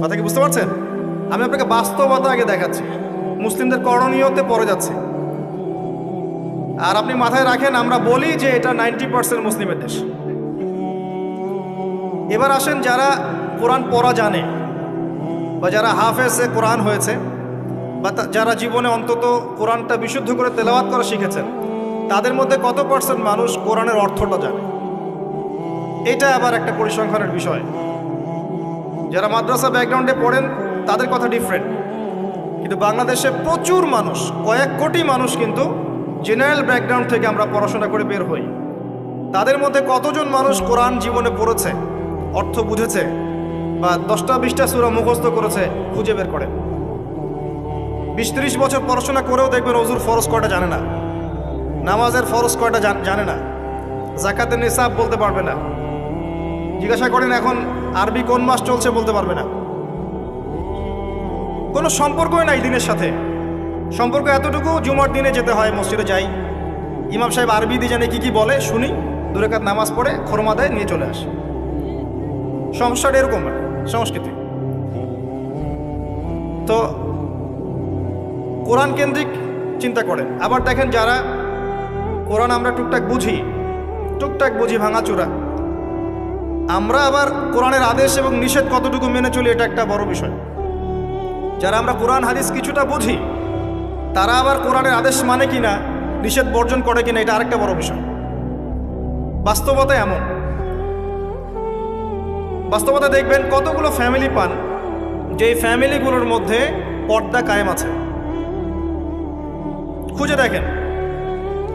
কথা কি বুঝতে পারছেন? আমি আপনাকে বাস্তবতা আগে দেখাচ্ছি। মুসলিমদের করণীয়তে পড়ে যাচ্ছে। আর আপনি মাথায় রাখেন, আমরা বলি যে এটা নাইনটি পার্সেন্ট মুসলিমের দেশ। এবার আসেন যারা কোরআন পড়া জানে, বা যারা হাফেজে কোরআন হয়েছে, বা যারা জীবনে অন্তত কোরআনটা বিশুদ্ধ করে তেলাওয়াত করা শিখেছেন, তাদের মধ্যে কত পার্সেন্ট মানুষ কোরআনের অর্থটা জানে? এটা আবার একটা পরিসংখ্যানের বিষয়। যারা মাদ্রাসা ব্যাকগ্রাউন্ডে পড়েন, তাদের কথা ডিফারেন্ট কিন্তু বাংলাদেশে প্রচুর মানুষ, কয়েক কোটি মানুষ কিন্তু জেনারেল ব্যাকগ্রাউন্ড থেকে আমরা পড়াশোনা করে বের হই। তাদের মধ্যে কতজন মানুষ কোরআন জীবনে পড়েছে, অর্থ বুঝেছে, বা দশটা বিশটা সুরা মুখস্থ করেছে, খুঁজে বের করে? বিশ ত্রিশ বছর পড়াশোনা করেও দেখবেন অজুর ফরজ কয়টা জানে না। নামাজের ফরজ কয়টা জানে না। জাকাতের নিসাব বলতে পারবে না। জিজ্ঞাসা করেন, এখন আরবি কোন মাস চলছে বলতে পারবে না। কোনো সম্পর্কই নাই দিনের সাথে। সম্পর্ক এতটুকু জুমার দিনে যেতে হয়, মসজিদে যাই। ইমাম সাহেব আরবি দিয়ে জানে কি কি বলে, শুনি। দুরেকাত নামাজ পড়ে, খরমা দেয়, নিয়ে চলে আসে। সমস্যাটা এরকম সংস্কৃতি। তো কোরআন কেন্দ্রিক চিন্তা করেন। আবার দেখেন যারা কোরআন আমরা টুকটাক বুঝি টুকটাক বুঝি ভাঙাচোরা। আমরা আবার কোরআনের আদেশ এবং নিষেধ কতটুকু মেনে চলি এটা একটা বড় বিষয়। যারা আমরা কোরআন, হাদিস কিছুটা বুঝি, তারা আবার কোরআনের আদেশ মানে কিনা, নিষেধ বর্জন করে কিনা, এটা আরেকটা বড় বিষয়। বাস্তবতা এমন। বাস্তবতা দেখবেন কতগুলো ফ্যামিলি পান যে ফ্যামিলিগুলোর মধ্যে পর্দা কায়েম আছে। খুঁজে দেখেন,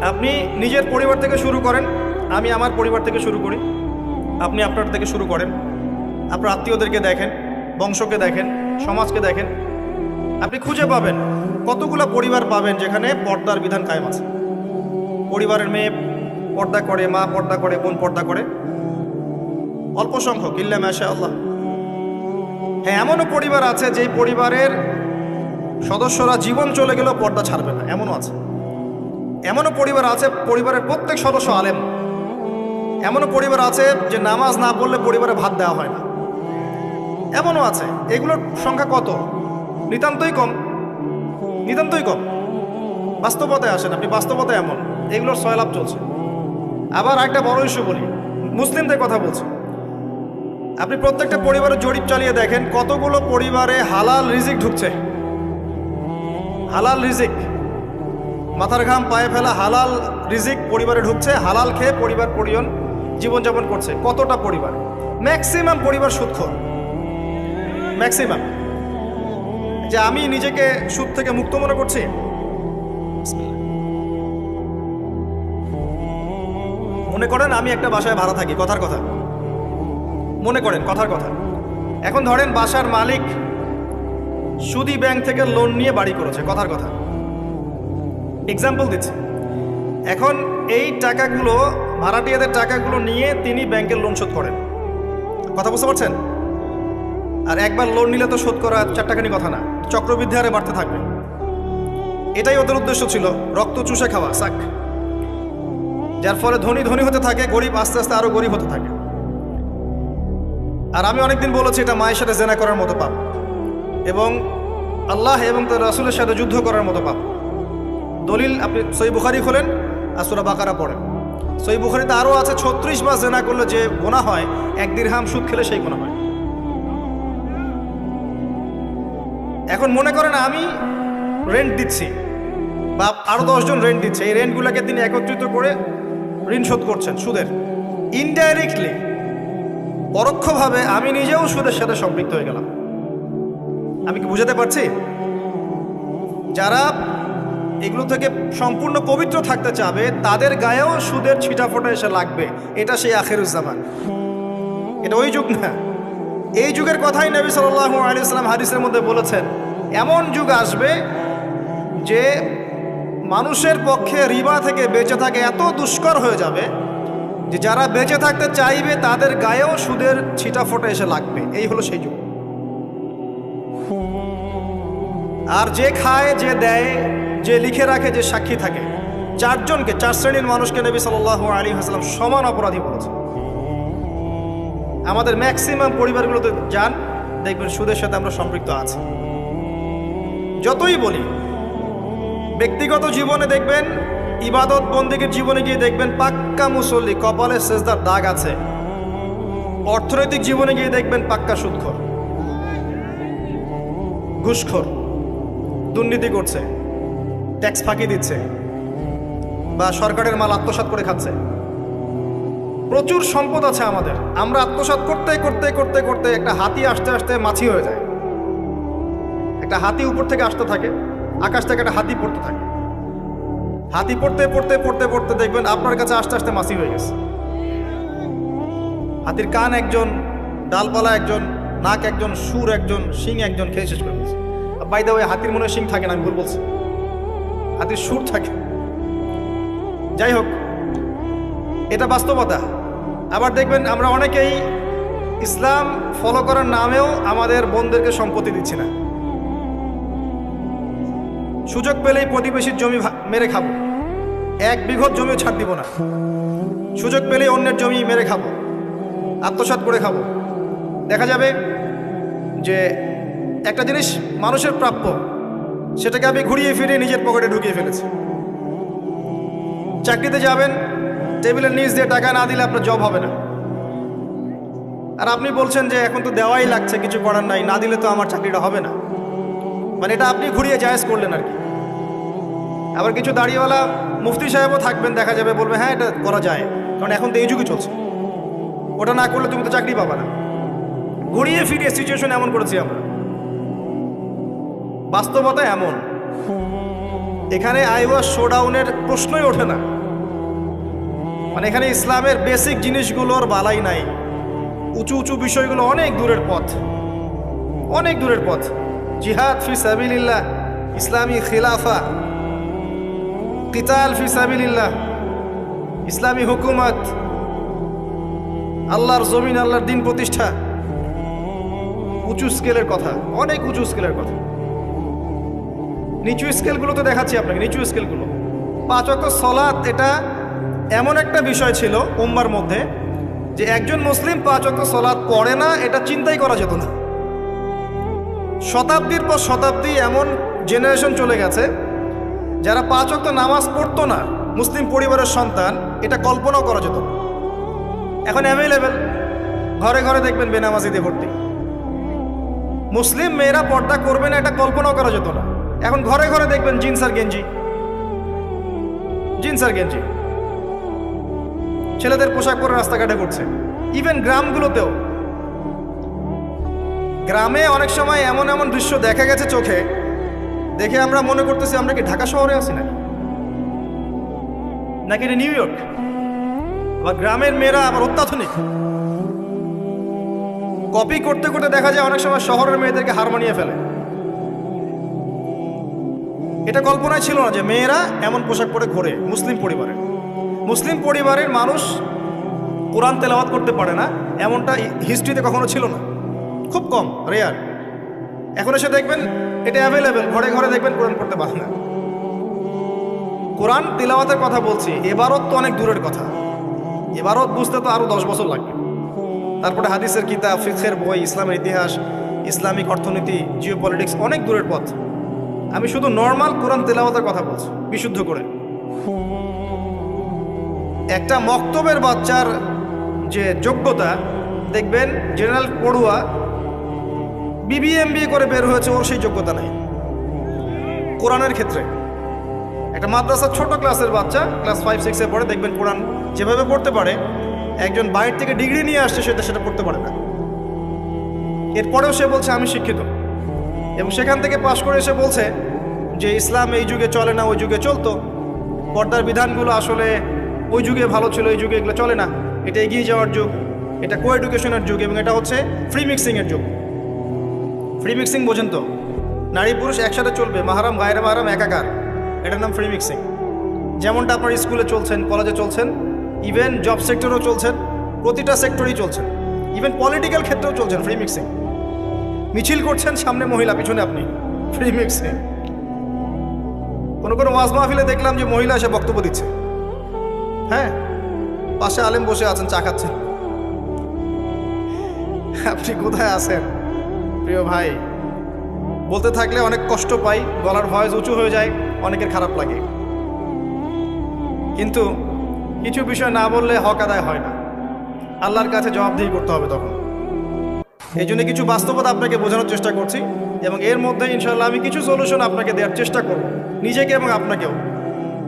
আপনি নিজের পরিবার থেকে শুরু করেন, আমি আমার পরিবার থেকে শুরু করি। আপনি আপনার থেকে শুরু করেন। আপনার আত্মীয়দেরকে দেখেন, বংশকে দেখেন, সমাজকে দেখেন। আপনি খুঁজে পাবেন, কতগুলো পরিবার পাবেন যেখানে পর্দার বিধান কায়েম আছে। পরিবারের মেয়ে পর্দা করে, মা পর্দা করে, বোন পর্দা করে। অল্প সংখ্যক, ইল্লা মাশা আল্লাহ হ্যাঁ এমনও পরিবার আছে যেই পরিবারের সদস্যরা জীবন চলে গেলেও পর্দা ছাড়বে না, এমনও আছে। এমনও পরিবার আছে, পরিবারের প্রত্যেক সদস্য আলেম। এমনও পরিবার আছে যে নামাজ না পড়লে পরিবারে ভাত দেওয়া হয় না। এমনও আছে। এগুলোর সংখ্যা কত? নিতান্তই কম। নিতান্তই কম। বাস্তবতায় আসেন আপনি বাস্তবতায় এমন। এগুলোর সয়লাভ চলছে। আবার একটা বড় ইস্যু বলি। মুসলিমদের কথা বলছি। আপনি প্রত্যেকটা পরিবারের জরিপ চালিয়ে দেখেন কতগুলো পরিবারে হালাল রিজিক ঢুকছে। হালাল রিজিক। মাথার ঘাম, পায়ে ফেলা হালাল রিজিক পরিবারে ঢুকছে। হালাল খেয়ে পরিবার পরিজন জীবনযাপন করছে, কতটা পরিবার? ম্যাক্সিমাম পরিবার সুদখোর। ম্যাক্সিমাম যে আমি নিজেকে সুদ থেকে মুক্ত মনে করছি? মনে করেন আমি একটা বাসায় ভাড়া থাকি, কথার কথা। মনে করেন, কথার কথা। এখন ধরেন বাসার মালিক সুদি ব্যাংক থেকে লোন নিয়ে বাড়ি করেছে, কথার কথা। এক্সাম্পল দিচ্ছি। এখন এই টাকাগুলো ভাড়াটিয়াদের টাকাগুলো নিয়ে তিনি ব্যাংকের লোন শোধ করেন। কথা বুঝতে পারছেন? আর একবার লোন নিলে তো শোধ করা চার টাকানি কথা না, চক্রবৃদ্ধি হারে বাড়তে থাকবে। এটাই ওদের উদ্দেশ্য ছিল, রক্ত চুষে খাওয়া, সাক। যার ফলে ধনী ধনী হতে থাকে, গরিব আস্তে আস্তে আরও গরিব হতে থাকে। আর আমি অনেকদিন বলেছি, এটা মায়ের সাথে জেনা করার মতো পাপ। এবং আল্লাহ এবং তার রাসুলের সাথে যুদ্ধ করার মতো পাপ। দলিল আপনি সই বুখারি খোলেন, আর সুরা বাকারা পড়েন। সই বুখারিতে আরও আছে, ছত্রিশ মাস জেনা করলে যে গোনা হয়, এক হাম সুদ খেলে সেই গোনা হয়। এখন মনে করেন আমি রেন্ট দিচ্ছি, বা আরও দশজন রেন্ট দিচ্ছে, এই রেন্টগুলোকে তিনি একত্রিত করে ঋণ শোধ করছেন সুদের। ইনডাইরেক্টলি পরোক্ষভাবে আমি নিজেও সুদের সাথে সম্পৃক্ত হয়ে গেলাম। আমি কি বুঝাতে পারছি? যারা এগুলো থেকে সম্পূর্ণ পবিত্র থাকতে চাবে, তাদের গায়েও সুদের ছিটাফোটা এসে লাগবে। এটা সেই আখেরুজ্জামান এটা ওই যুগ না। এই যুগের কথাই নবী সাল্লাহ আলী ইসলাম হাদিসের মধ্যে বলেছেন। এমন যুগ আসবে যে মানুষের পক্ষে রিবা থেকে বেঁচে থাকে এত দুষ্কর হয়ে যাবে যে যারা বেঁচে থাকতে চাইবে, তাদের গায়েও সুদের ছিটাফোটা এসে লাগবে। এই হলো সেই যুগ। আর যে খায়, যে দেয় যে লিখে রাখে যে সাক্ষী থাকে। চারজনকে, চার শ্রেণির মানুষকে নবী সাল্লাহ আলী হাসলাম সমান অপরাধী বলেছে আমাদের ম্যাক্সিমাম পরিবারগুলোতে যান, দেখবেন সুদের সাথে আমরা সম্পৃক্ত আছি। যতই বলি, ব্যক্তিগত জীবনে দেখবেন, ইবাদত বন্দীকে জীবনে গিয়ে দেখবেন পাক্কা মুসল্লি কপালে সেজদার দাগ আছে। অর্থনৈতিক জীবনে গিয়ে দেখবেন পাক্কা সুদখোর। ঘুষখোর। দুর্নীতি করছে। ট্যাক্স ফাঁকি দিচ্ছে বা সরকারের মাল আত্মসাৎ করে খাচ্ছে। প্রচুর সম্পদ আছে আমাদের। আমরা আত্মসাৎ করতে করতে করতে করতে একটা হাতি আসতে আসতে মাছি হয়ে যায়। একটা হাতি উপর থেকে আসতে থাকে, আকাশ থেকে একটা হাতি পড়তে থাকে। হাতি পড়তে পড়তে পড়তে পড়তে দেখবেন আপনার কাছে আস্তে আস্তে মাছি হয়ে গেছে। হাতির কান একজন, ডালপালা একজন, নাক একজন, সুর একজন, শিং একজন খেয়ে শেষ করে দিয়েছে। বাই দা ওই হাতির মনে শিং থাকে না, আমি ভুল বলছি। হাতির সুর থাকে। যাই হোক, এটা বাস্তবতা। আবার দেখবেন আমরা অনেকেই ইসলাম ফলো করার নামেও আমাদের বোনদেরকে সম্পত্তি দিচ্ছি না। সুযোগ পেলেই প্রতিবেশীর জমি মেরে খাব। এক বিঘত জমিও ছাড় দিব না। সুযোগ পেলেই অন্যের জমি মেরে খাব। আত্মসাৎ করে খাব। দেখা যাবে যে একটা জিনিস মানুষের প্রাপ্য। সেটাকে আমি ঘুরিয়ে ফিরিয়ে নিজের পকেটে ঢুকিয়ে ফেলেছি। চাকরিতে যাবেন, টেবিলের নিচ দিয়ে টাকা না দিলে আপনার জব হবে না। আর আপনি বলছেন যে এখন তো দেওয়াই লাগছে, কিছু করার নাই, না দিলে তো আমার চাকরিটা হবে না। মানে এটা আপনি ঘুরিয়ে জায়েজ করলেন আর কি। আবার কিছু দাড়িওয়ালা মুফতি সাহেবও থাকবেন, দেখা যাবে, বলবে হ্যাঁ এটা করা যায়, কারণ এখন তো এই যুগে চলছে। ওটা না করলে তুমি তো চাকরি পাবা না। ঘুরিয়ে ফিরিয়ে সিচুয়েশন এমন করেছি আমরা। বাস্তবতা এমন। এখানে আইওয়া শোডাউনের প্রশ্নই ওঠে না। মানে এখানে ইসলামের বেসিক জিনিসগুলোর বালাই নাই। উঁচু উঁচু বিষয়গুলো অনেক দূরের পথ। অনেক দূরের পথ। জিহাদ ফি সাবিলিল্লাহ, ইসলামী খিলাফা, কিতাল ফি সাবিলিল্লাহ, ইসলামী হুকুমত, আল্লাহর জমিন, আল্লাহর দিন প্রতিষ্ঠা। উঁচু স্কেলের কথা, অনেক উঁচু স্কেলের কথা। নিচু স্কেলগুলো তো দেখাচ্ছি আপনাকে, নিচু স্কেলগুলো। পাঁচ অক্ট সলাৎ, এটা এমন একটা বিষয় ছিল উম্মার মধ্যে যে একজন মুসলিম পাঁচ অক্ট সলাৎ পড়ে না, এটা চিন্তাই করা যেত না। শতাব্দীর পর শতাব্দী এমন জেনারেশন চলে গেছে, যারা পাঁচ অক্ট নামাজ পড়তো না, মুসলিম পরিবারের সন্তান, এটা কল্পনাও করা যেত না। এখন অ্যাভেলেবেল ঘরে ঘরে দেখবেন বেনামাজিতে ভর্তি। মুসলিম মেয়েরা পর্দা করবে না, এটা কল্পনাও করা যেত না। এখন ঘরে ঘরে দেখবেন জিন্স আর গেঞ্জি। জিন্স আর গেঞ্জি। ছেলেদের পোশাক পরে রাস্তাঘাটে ঘুরছে। ইভেন গ্রামগুলোতেও। গ্রামে অনেক সময় এমন এমন দৃশ্য দেখা গেছে চোখে, দেখে আমরা মনে করতেছি, আমরা কি ঢাকা শহরে আছি নাকি? নাকি নিউ ইয়র্ক? আবার গ্রামের মেয়েরা আবার অত্যাধুনিক। কপি করতে করতে দেখা যায় অনেক সময় শহরের মেয়েদেরকে হার মানিয়ে ফেলে। এটা কল্পনায় ছিল না যে মেয়েরা এমন পোশাক পরে ঘোরে মুসলিম পরিবারে। মুসলিম পরিবারের মানুষ কোরআন তেলাওয়াত করতে পারে না, এমনটা হিস্ট্রিতে কখনো ছিল না। খুব কম রেয়ার এখন এসে দেখবেন এটা অ্যাভেলেবেল ঘরে ঘরে দেখবেন কোরআন পড়তে পারে না। কোরআন তিলাওয়াতের কথা বলছি, এবারত তো অনেক দূরের কথা। এবারত বুঝতে তো আরও দশ বছর লাগবে। তারপরে হাদিসের কিতাব ফিক্সের বই, ইসলামের ইতিহাস, ইসলামিক অর্থনীতি জিও পলিটিক্স অনেক দূরের পথ। আমি শুধু নর্মাল কোরআন তেলাওয়াতের কথা বলছি, বিশুদ্ধ করে। একটা মক্তবের বাচ্চার যে যোগ্যতা, দেখবেন জেনারেল পড়ুয়া বিবিএমবিএ করে বের হয়েছে, ওর সেই যোগ্যতা নাই। কোরআনের ক্ষেত্রে। একটা মাদ্রাসার ছোট ক্লাসের বাচ্চা ক্লাস ফাইভ সিক্সে পড়ে, দেখবেন কোরআন যেভাবে পড়তে পারে, একজন বাইরে থেকে ডিগ্রি নিয়ে আসছে সেটা সেটা পড়তে পারে না। এরপরেও সে বলছে, আমি শিক্ষিত। এবং সেখান থেকে পাশ করে এসে বলছে যে, ইসলাম এই যুগে চলে না, ওই যুগে চলতো। পর্দার বিধানগুলো আসলে ওই যুগে ভালো ছিল, এই যুগে এগুলো চলে না। এটা এগিয়ে যাওয়ার যুগ, এটা কো এডুকেশনের যুগ এবং এটা হচ্ছে ফ্রি মিক্সিংয়ের যুগ। ফ্রি মিক্সিং বোঝেন তো? নারী পুরুষ একসাথে চলবে, মাহারাম, গায়ের মাহারাম, একাকার। এটার নাম ফ্রি মিক্সিং যেমনটা আপনার স্কুলে চলছেন, কলেজে চলছেন ইভেন জব সেক্টরেও চলছেন, প্রতিটা সেক্টরেই চলছেন। ইভেন পলিটিক্যাল ক্ষেত্রেও চলছেন ফ্রি মিক্সিং মিছিল করছেন সামনে মহিলা, পিছনে আপনি। ফ্রি মিক্সিং কোনো কোনো ওয়াজ মাহফিলে দেখলাম যে মহিলা এসে বক্তব্য দিচ্ছে। হ্যাঁ? পাশে আলেম বসে আছেন, চা খাচ্ছেন। আপনি কোথায় আছেন? প্রিয় ভাই, বলতে থাকলে অনেক কষ্ট পাই, গলার ভয়েস উঁচু হয়ে যায়, অনেকের খারাপ লাগে। কিন্তু কিছু বিষয় না বললে হক আদায় হয় না। আল্লাহর কাছে জবাবদিহি করতে হবে তখন। এই জন্য কিছু বাস্তবতা আপনাকে বোঝানোর চেষ্টা করছি এবং এর মধ্যে ইনশাল্লাহ আমি কিছু সলিউশন আপনাকে দেওয়ার চেষ্টা করব, নিজেকে এবং আপনাকেও।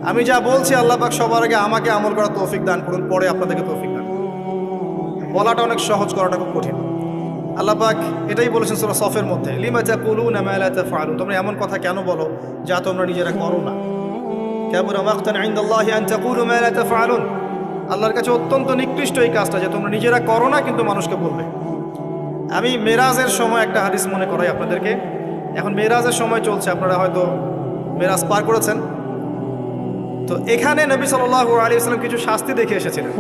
আমি যা বলছি, আল্লাহ পাক সবার আগে আমাকে আমল করার তৌফিক দান করুন, পরে আপনাদেরকে তৌফিক দান বলাটা অনেক সহজ, করাটা খুব কঠিন। আল্লাহ পাক এটাই বলেছেন সুরা সফের মধ্যে, লিমা চা কুলু না মেলা ফালু তোমরা এমন কথা কেন বলো যা তোমরা নিজেরা করো না? কেমন আন আল্লাহর কাছে অত্যন্ত নিকৃষ্ট এই কাজটা, যে তোমরা নিজেরা করো না, কিন্তু মানুষকে বলবে। আমি মেরাজের সময় একটা হাদিস মনে করাই আপনাদেরকে। এখন মেরাজের সময় চলছে, আপনারা হয়তো মেরাজ পার করেছেন। তো এখানে নবী সাল্লাল্লাহু আলাইহি ওয়াসাল্লাম কিছু শাস্তি দেখে এসেছিলেন।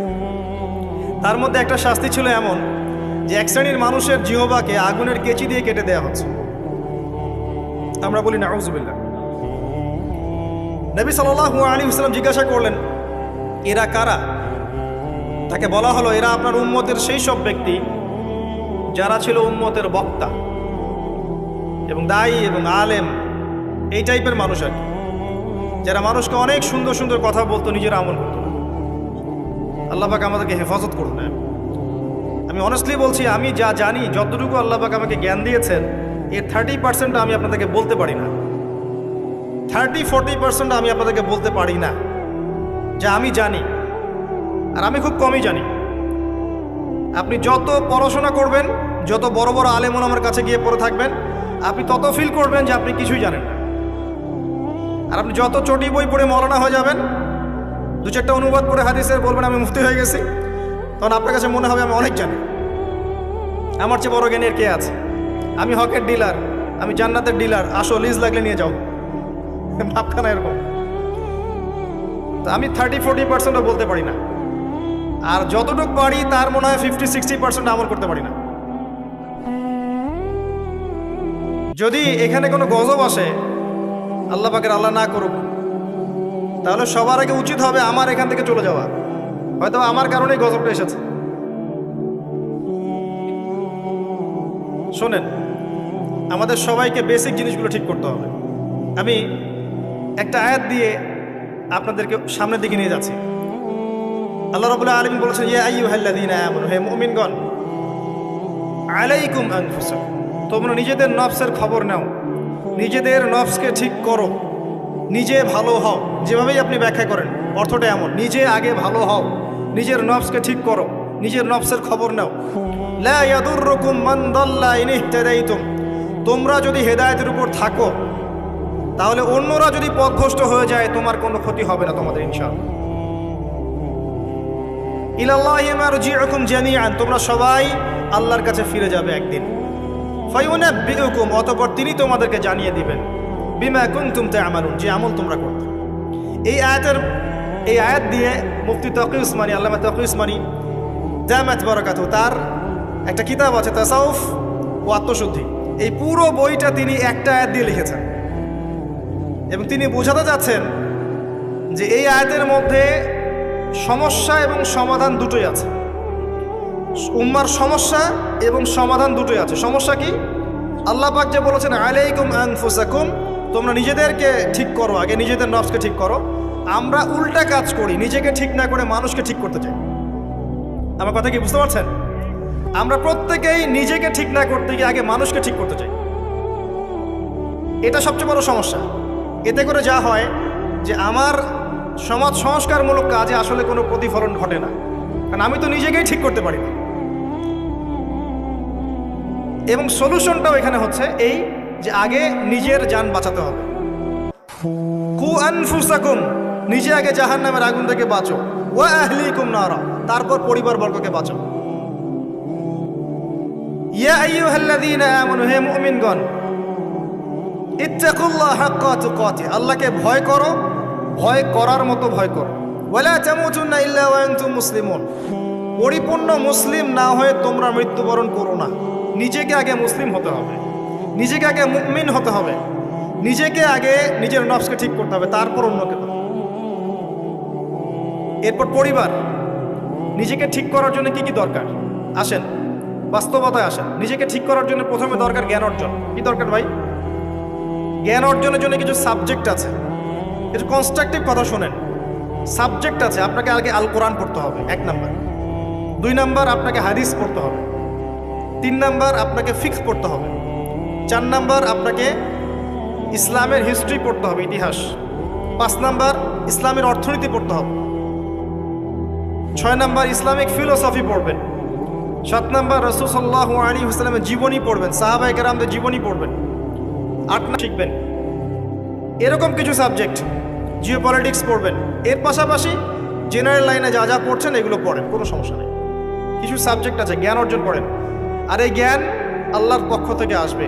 তার মধ্যে একটা শাস্তি ছিল এমন যে এক শ্রেণির মানুষের জিহবাকে আগুনের কেচি দিয়ে কেটে দেওয়া হচ্ছে। আমরা বলি নাউজুবিল্লাহ। নবী সাল্লাল্লাহু আলী ইসলাম জিজ্ঞাসা করলেন, এরা কারা? তাকে বলা হলো, এরা আপনার উম্মতের সেই সব ব্যক্তি যারা ছিল উম্মতের বক্তা এবং দায়ী এবং আলেম, এই টাইপের মানুষ আর কি। যারা মানুষকে অনেক সুন্দর সুন্দর কথা বলতো, নিজের আমল করতো। না আমাদেরকে হেফাজত করুন না আমি অনেস্টলি বলছি, আমি যা জানি, যতটুকু আল্লাহ পাক আমাকে জ্ঞান দিয়েছেন, এর থার্টি পার্সেন্ট আমি আপনাদেরকে বলতে পারি না। থার্টি ফোরটি পার্সেন্ট আমি আপনাদেরকে বলতে পারি না। যা আমি জানি, আর আমি খুব কমই জানি। আপনি যত পড়াশোনা করবেন, যত বড় বড় আলেমন আমার কাছে গিয়ে পড়ে থাকবেন, আপনি তত ফিল করবেন যে আপনি কিছুই জানেন না। আর আপনি যত চটি বই পড়ে মরনা হয়ে যাবেন, দু চারটা অনুবাদ করে হাদিসের বলবেন, আমি মুফতি হয়ে গেছি, তখন আপনার কাছে মনে হবে আমি অনেক জানি। আমার চেয়ে বড় জ্ঞানের কে আছে? আমি হকের ডিলার আমি জান্নাতের ডিলার আসো লিজ লাগলে নিয়ে যাও। ভাবখানা এরকম। তো আমি থার্টি ফোর্টি পার্সেন্টও বলতে পারি না। আর যতটুকু পারি তার মনে হয় ফিফটি সিক্সটি পার্সেন্ট আমল করতে পারি না। যদি এখানে কোনো গজব আসে, আল্লাহ পাকের আল্লাহ না করুক, তাহলে সবার আগে উচিত হবে আমার এখান থেকে চলে যাওয়া। হয়তো আমার কারণেই গজবটা এসেছে। শোনেন, আমাদের সবাইকে বেসিক জিনিসগুলো ঠিক করতে হবে। আমি একটা আয়াত দিয়ে আপনাদেরকে সামনের দিকে নিয়ে যাচ্ছি। আল্লাহ রবুল্লাহ আলম বলেছেন, ইয়া আইয়ু হাল্লাদিন হে মুমিনগণ, আলাইকুম আনফুসাকুম, তোমরা নিজেদের নফসের খবর নাও, নিজেদের নফসকে ঠিক করো, নিজে ভালো হও, যেভাবেই আপনি ব্যাখ্যা করেন, অর্থটা এমন, নিজে আগে ভালো হও, নিজের নফসকে ঠিক করো, নিজের নফসের খবর নাও। লা ইয়াদুররুকুম মান দাল্লা ইন ইহতাদাইতুম, তোমরা যদি হেদায়েতের উপর থাকো, তাহলে অন্যরা যদি পথভ্রষ্ট হয়ে যায়, তোমার কোনো ক্ষতি হবে না তোমাদের, ইনশাআল্লাহ। তোমরা সবাই আল্লাহর কাছে ফিরে যাবে একদিন। অতঃপর তিনি তোমাদেরকে জানিয়ে দিবেন, বিমা কুনতুম তা'মালুন, যে আমল তোমরা করতে। এই আয়াতের, এই আয়াত দিয়ে মুফতি তকি উসমানী, আল্লামা তকি উসমানী জামাত বরাকাতু তার একটা কিতাব আছে, তাসাউফ ও আত্মশুদ্ধি। এই পুরো বইটা তিনি একটা আয়াত দিয়ে লিখেছেন। এবং তিনি বোঝাতে যাচ্ছেন যে এই আয়াতের মধ্যে সমস্যা এবং সমাধান দুটোই আছে। উম্মার সমস্যা এবং সমাধান দুটোই আছে। সমস্যা কি? আল্লাহ পাক যে বলেছেন, আলাইকুম আনফুসাকুম তোমরা নিজেদেরকে ঠিক করো আগে, নিজেদের নফসকে ঠিক করো। আমরা উল্টা কাজ করি, নিজেকে ঠিক না করে মানুষকে ঠিক করতে চাই। আমার কথা কি বুঝতে পারছেন? আমরা প্রত্যেকেই নিজেকে ঠিক না করতে গিয়ে আগে মানুষকে ঠিক করতে চাই। এটা সবচেয়ে বড় সমস্যা। এতে করে যা হয় যে আমার সমাজ সংস্কারমূলক কাজে আসলে কোনো প্রতিফলন ঘটে না। কারণ আমি তো নিজেকেই ঠিক করতে পারি না। এবং সলিউশনটাও এখানে হচ্ছে এই যে আগে নিজের যান বাঁচাতে হবে। কু আনফুসাকুম, নিজে আগে জাহান নামের আগুন থেকে বাঁচো। ও আহলিকুম নারা, তারপর পরিবার বর্গকে বাঁচো ইয়া আইয়ুহাল্লাযীনা আমানু, হে মুমিনগণ, ইত্তাকুল্লাহ হাক্কা তুকাতি আল্লাহকে ভয় করো ভয় করার মতো ভয় করো। ওয়ালা ইল্লা পরিপূর্ণ মুসলিম না হয়ে তোমরা মৃত্যুবরণ করো না। নিজেকে আগে মুসলিম হতে হবে। নিজেকে আগে মুমিন হতে হবে। নিজেকে আগে নিজের নফসকে ঠিক করতে হবে, তারপর অন্যকে এরপর পরিবার। নিজেকে ঠিক করার জন্য কি কি দরকার? আসেন, বাস্তবতায় আসেন। নিজেকে ঠিক করার জন্য প্রথমে দরকার জ্ঞান অর্জন। কি দরকার ভাই? জ্ঞান অর্জনের জন্য কিছু সাবজেক্ট আছে। কিছু কনস্ট্রাকটিভ কথা শোনেন। সাবজেক্ট আছে, আপনাকে আগে আল কোরআন পড়তে হবে, এক নাম্বার। দুই নাম্বার, আপনাকে হাদিস পড়তে হবে। তিন নাম্বার, আপনাকে ফিক্স পড়তে হবে। চার নাম্বার, আপনাকে ইসলামের হিস্ট্রি পড়তে হবে, ইতিহাস। পাঁচ নাম্বার, ইসলামের অর্থনীতি পড়তে হবে। ছয় নাম্বার, ইসলামিক ফিলোসফি পড়বেন। সাত নাম্বার, রসুল সাল্লাহ আলী হুসলামের জীবনী পড়বেন সাহাবাই কেরামদের জীবনী পড়বেন। আট শিখবেন। এরকম কিছু সাবজেক্ট জিও পলিটিক্স পড়বেন। এর পাশাপাশি জেনারেল লাইনে যা যা পড়ছেন এগুলো পড়েন, কোনো সমস্যা নেই। কিছু সাবজেক্ট আছে, জ্ঞান অর্জন করেন আর এই জ্ঞান আল্লাহর পক্ষ থেকে আসবে।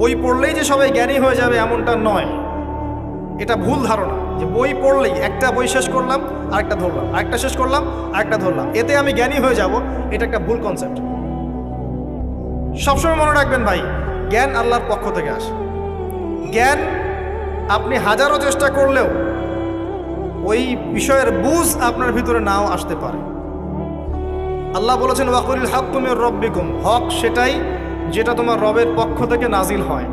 বই পড়লেই যে সবাই জ্ঞানী হয়ে যাবে এমনটা নয়। এটা ভুল ধারণা যে বই পড়লেই একটা বই শেষ করলাম, আরেকটা ধরলাম, আরেকটা শেষ করলাম, আরেকটা ধরলাম। এতে আমি জ্ঞানী হয়ে যাব, এটা একটা ভুল কনসেপ্ট সবসময় মনে রাখবেন ভাই, জ্ঞান আল্লাহর পক্ষ থেকে আসে। জ্ঞান আপনি হাজারো চেষ্টা করলেও ওই বিষয়ের বুঝ আপনার ভিতরে নাও আসতে পারে। আল্লাহ বলেছেন ওয়াকুল হক তুমি রব্বিকুম। হক সেটাই যেটা তোমার রবের পক্ষ থেকে নাজিল হয়।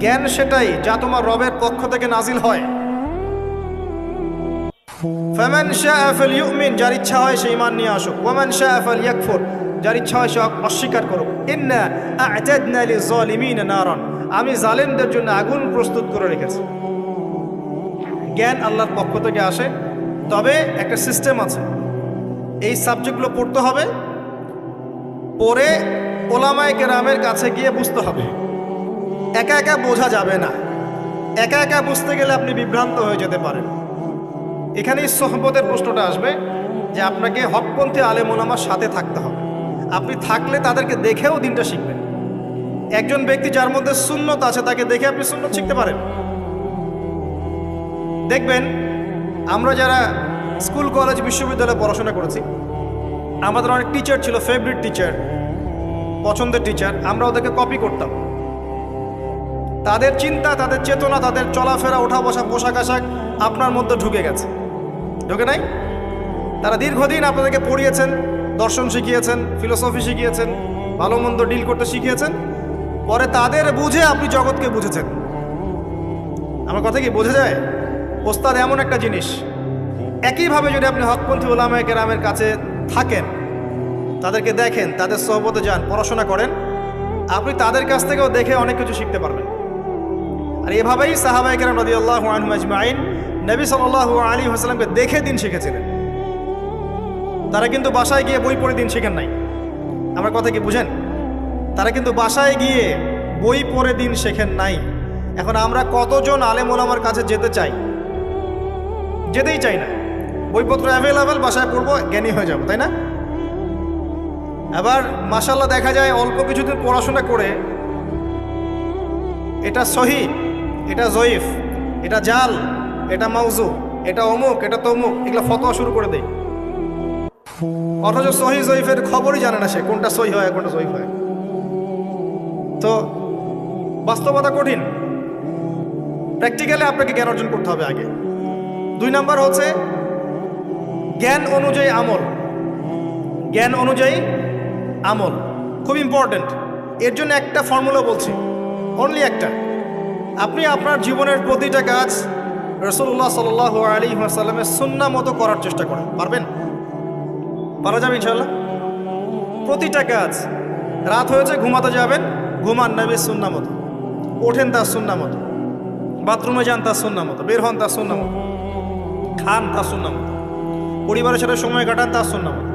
জ্ঞান সেটাই যা তোমার রবের পক্ষ থেকে নাজিল হয়। ফামান শাআ ফালইউমিন, যার ইচ্ছা হয় সে ঈমান নিয়ে আসুক। ওয়ামান শাআ ফালইয়াকফুর, যার ইচ্ছা হয় সে অস্বীকার করুক। ইন্না লিযালিমিন নারান, আমি জালেমদের জন্য আগুন প্রস্তুত করে রেখেছি। জ্ঞান আল্লাহর পক্ষ থেকে আসে। তবে একটা সিস্টেম আছে। এই সাবজেক্টগুলো পড়তে হবে পরে ওলামায় কেরামের কাছে গিয়ে বুঝতে হবে। একা একা বোঝা যাবে না। একা একা বুঝতে গেলে আপনি বিভ্রান্ত হয়ে যেতে পারেন। এখানেই সহবতের প্রশ্নটা আসবে যে আপনাকে হকপন্থী আলেম ওলামার সাথে থাকতে হবে। আপনি থাকলে তাদেরকে দেখেও দিনটা শিখবেন। একজন ব্যক্তি যার মধ্যে শূন্যত আছে, তাকে দেখে আপনি শূন্যত শিখতে পারেন। দেখবেন, আমরা যারা স্কুল, কলেজ, বিশ্ববিদ্যালয়ে পড়াশোনা করেছি, আমাদের অনেক টিচার ছিল ফেভারিট টিচার পছন্দের টিচার আমরা ওদেরকে কপি করতাম। তাদের চিন্তা, তাদের চেতনা, তাদের চলাফেরা ওঠা বসা পোশাক আশাক আপনার মধ্যে ঢুকে গেছে। ঢুকে নাই? তারা দীর্ঘদিন আপনাদেরকে পড়িয়েছেন, দর্শন শিখিয়েছেন ফিলোসফি শিখিয়েছেন, ভালো মন্দ ডিল করতে শিখিয়েছেন, পরে তাদের বুঝে আপনি জগৎকে বুঝেছেন। আমার কথা কি বোঝা যায়? ওস্তাদ, এমন একটা জিনিস। একইভাবে যদি আপনি হকপন্থী ওলামায় কেরামের কাছে থাকেন, তাদেরকে দেখেন, তাদের সহবতে যান, পড়াশোনা করেন, আপনি তাদের কাছ থেকেও দেখে অনেক কিছু শিখতে পারবেন। আর এভাবেই সাহাবাই কেরাম রদি আল্লাহ আজমাইন নবী সাল্লাহ আলী হাসলামকে দেখে দিন শিখেছিলেন। তারা কিন্তু বাসায় গিয়ে বই পড়ে দিন শিখেন নাই। আমার কথা কি বুঝেন? তারা কিন্তু বাসায় গিয়ে বই পড়ে দিন শেখেন নাই। এখন আমরা কতজন আলেম ওলামার কাছে যেতে চাই? যেতেই চাই না। বইপত্র অ্যাভেলেবেল বাসায় পড়ব, জ্ঞানী হয়ে যাব, তাই না? আবার মাসাল্লাহ দেখা যায় অল্প কিছুদিন পড়াশোনা করে এটা সহি, এটা জয়ীফ, এটা জাল, এটা মাউজু এটা অমুক, এটা তমুক, এগুলো ফতোয়া শুরু করে দেয়। অথচ সহি, জয়ীফের খবরই জানে না সে কোনটা সহি হয় কোনটা জয়ীফ হয়। তো বাস্তবতা কঠিন। প্র্যাকটিক্যালি আপনাকে জ্ঞান অর্জন করতে হবে আগে। দুই নাম্বার হচ্ছে জ্ঞান অনুযায়ী আমল। জ্ঞান অনুযায়ী আমল। খুব ইম্পর্ট্যান্ট এর জন্য একটা ফর্মুলা বলছি। অনলি একটা। আপনি আপনার জীবনের প্রতিটা কাজ রসুল্লাহ সাল আলী সাল্লামের সুন্না মতো করার চেষ্টা করেন। পারবেন? পারা যাবে ইনশাল্লাহ প্রতিটা কাজ। রাত হয়েছে, ঘুমাতে যাবেন, ঘুমান নেবে সুন্না মতো। ওঠেন তার সুন্না মতো। বাথরুমে যান তার সুন্না মতো। বের হন তার সুন্না মতো। খান তার পরিবারের সাথে সময় কাটান তার সুন্না মতো